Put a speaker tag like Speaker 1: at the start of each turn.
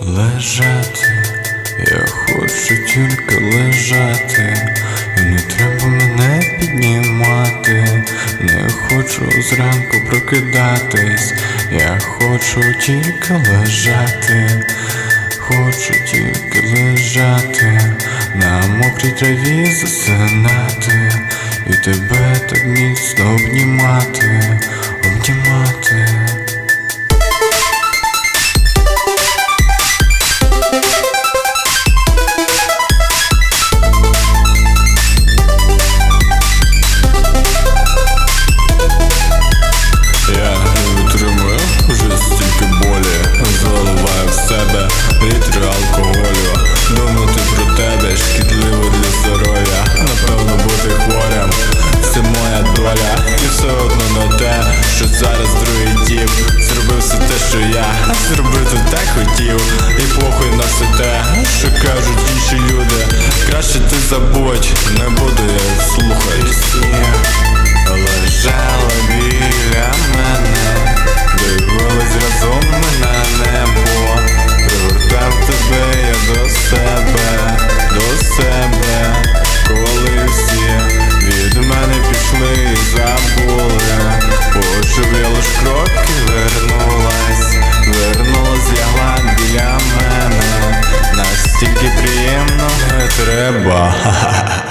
Speaker 1: лежати, я хочу тільки лежати, і не треба мене піднімати, не хочу зранку прокидатись, я хочу тільки лежати, хочу тільки лежати, на мокрій траві засинати, і тебе так міцно обнімати, зараз другий тіп. Зробив все те, що я зробити так хотів. І похуй на все те, що кажуть інші люди. Краще ти забудь, не буду я їх слухати Eba.